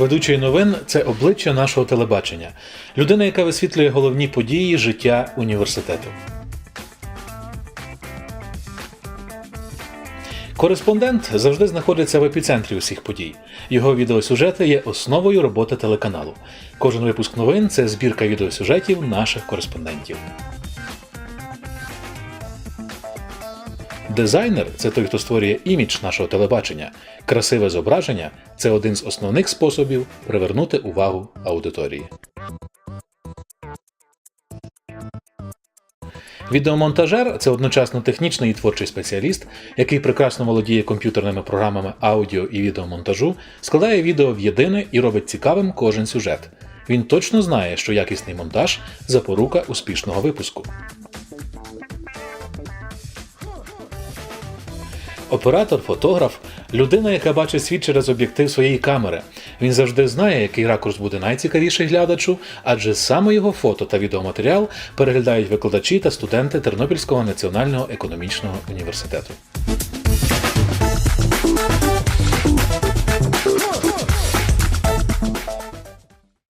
Ведучий новин це обличчя нашого телебачення, людина, яка висвітлює головні події життя університету. Кореспондент завжди знаходиться в епіцентрі усіх подій. Його відеосюжети є основою роботи телеканалу. Кожен випуск новин це збірка відеосюжетів наших кореспондентів. Дизайнер це той, хто створює імідж нашого телебачення. Красиве зображення це один з основних способів привернути увагу аудиторії. Відеомонтажер це одночасно технічний і творчий спеціаліст, який прекрасно володіє комп'ютерними програмами аудіо і відеомонтажу, складає відео в єдине і робить цікавим кожен сюжет. Він точно знає, що якісний монтаж запорука успішного випуску. Оператор, фотограф людина, яка бачить світ через об'єктив своєї камери. Він завжди знає, який ракурс буде найцікавіший глядачу, адже саме його фото та відеоматеріал переглядають викладачі та студенти Тернопільського національного економічного університету.